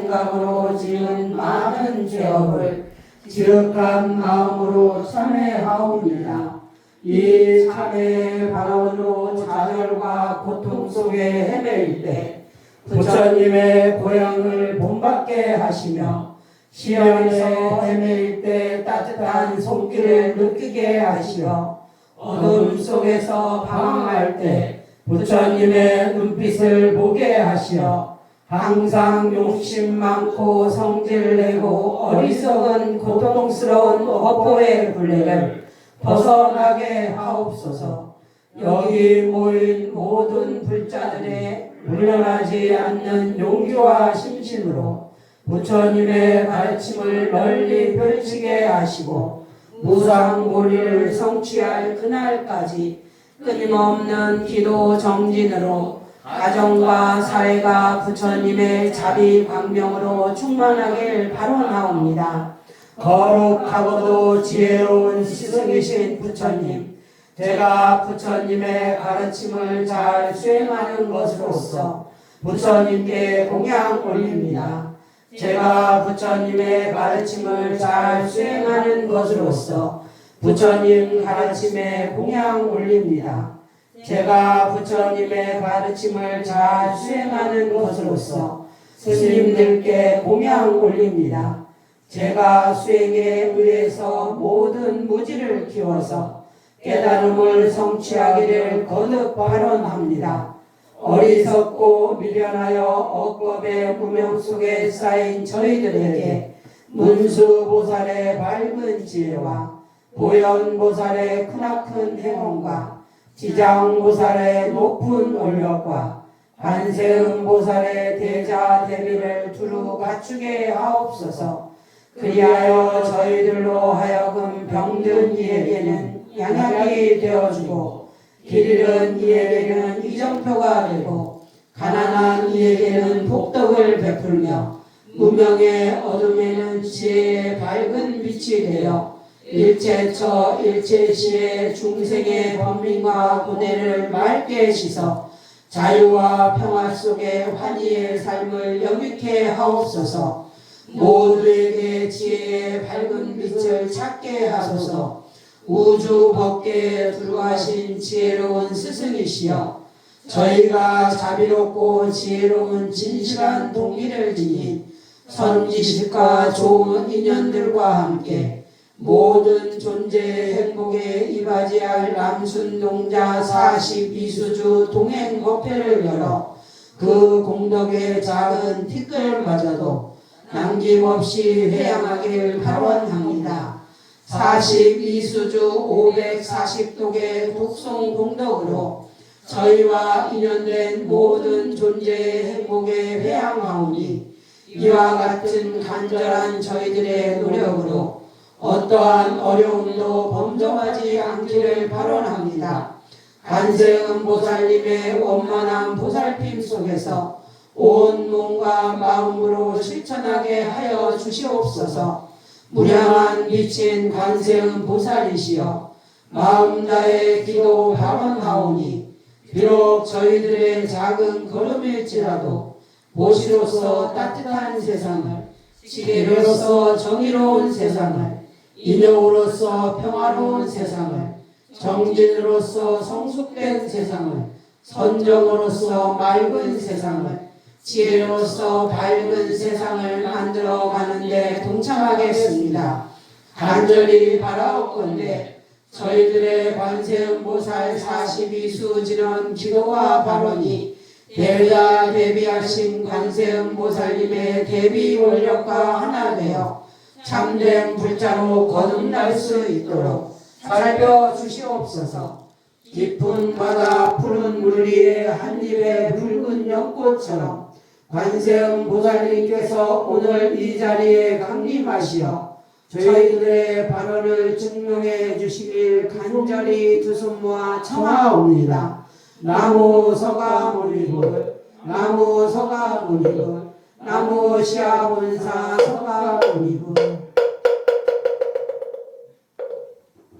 생각으로 지은 많은 죄업을 지극한 마음으로 참회하옵니다. 이 참회의 발언으로 좌절과 고통 속에 헤맬 때 부처님의 고향을 본받게 하시며 시험에서 헤맬 때 따뜻한 손길을 느끼게 하시어 어둠 속에서 방황할 때 부처님의 눈빛을 보게 하시어 항상 욕심 많고 성질 내고 어리석은 고통스러운 업보의 굴레를 벗어나게 하옵소서. 여기 모인 모든 불자들의 물러나지 않는 용기와 심신으로 부처님의 가르침을 널리 펼치게 하시고 무상고리를 성취할 그날까지 끊임없는 기도 정진으로 가정과 사회가 부처님의 자비 광명으로 충만하길 바라나옵니다. 거룩하고도 지혜로운 스승이신 부처님, 제가 부처님의 가르침을 잘 수행하는 것으로서 부처님께 공양 올립니다. 제가 부처님의 가르침을 잘 수행하는 것으로서 부처님 가르침에 공양 올립니다. 제가 부처님의 가르침을 잘 수행하는 것으로서 스님들께 공양 올립니다. 제가 수행에 의해서 모든 무지를 키워서 깨달음을 성취하기를 거듭 발언합니다. 어리석고 미련하여 억겁의 무명 속에 쌓인 저희들에게 문수보살의 밝은 지혜와 보현보살의 크나큰 행운과 지장보살의 높은 원력과 관세음보살의 대자 대비를 두루 갖추게 하옵소서. 그리하여 저희들로 하여금 병든 이에게는 양약이 되어주고 길 잃은 이에게는 이정표가 되고 가난한 이에게는 복덕을 베풀며 무명의 어둠에는 지혜의 밝은 빛이 되어 일체처 일체시의 중생의 번민과 고뇌를 맑게 씻어 자유와 평화 속에 환희의 삶을 영위케 하옵소서. 모두에게 지혜의 밝은 빛을 찾게 하소서. 우주 법계에 들어가신 지혜로운 스승이시여 저희가 자비롭고 지혜로운 진실한 동기를 지닌 선지식과 좋은 인연들과 함께 모든 존재의 행복에 이바지할 남순동자 42수주 동행법회를 열어 그 공덕의 작은 티끌마저도 남김없이 회양하길 발원합니다. 42수주 540독의 독송 공덕으로 저희와 인연된 모든 존재의 행복에 회양하오니 이와 같은 간절한 저희들의 노력으로 어떠한 어려움도 범정하지 않기를 발언합니다. 관세음 보살님의 원만한 보살핌 속에서 온 몸과 마음으로 실천하게 하여 주시옵소서. 무량한 미친 관세음 보살이시여 마음 다해 기도 발언하오니 비록 저희들의 작은 걸음일지라도 보시로서 따뜻한 세상을 지혜로서 정의로운 세상을 인형으로서 평화로운 세상을 정진으로서 성숙된 세상을 선정으로서 맑은 세상을 지혜로서 밝은 세상을 만들어 가는데 동참하겠습니다. 간절히 바라옵건대 저희들의 관세음보살 42수 진원 기도와 발언이 대자 대비하신 관세음보살님의 대비 원력과 하나 되어 참된 불자로 거듭날 수 있도록 살펴 주시옵소서. 깊은 바다 푸른 물 위에 한 입의 붉은 연꽃처럼 관세음 보살님께서 오늘 이 자리에 강림하시어 저희들의 발언을 증명해 주시길 간절히 두 손 모아 청하옵니다. 나무 서가모니불 나무 서가모니불 나무 시아본사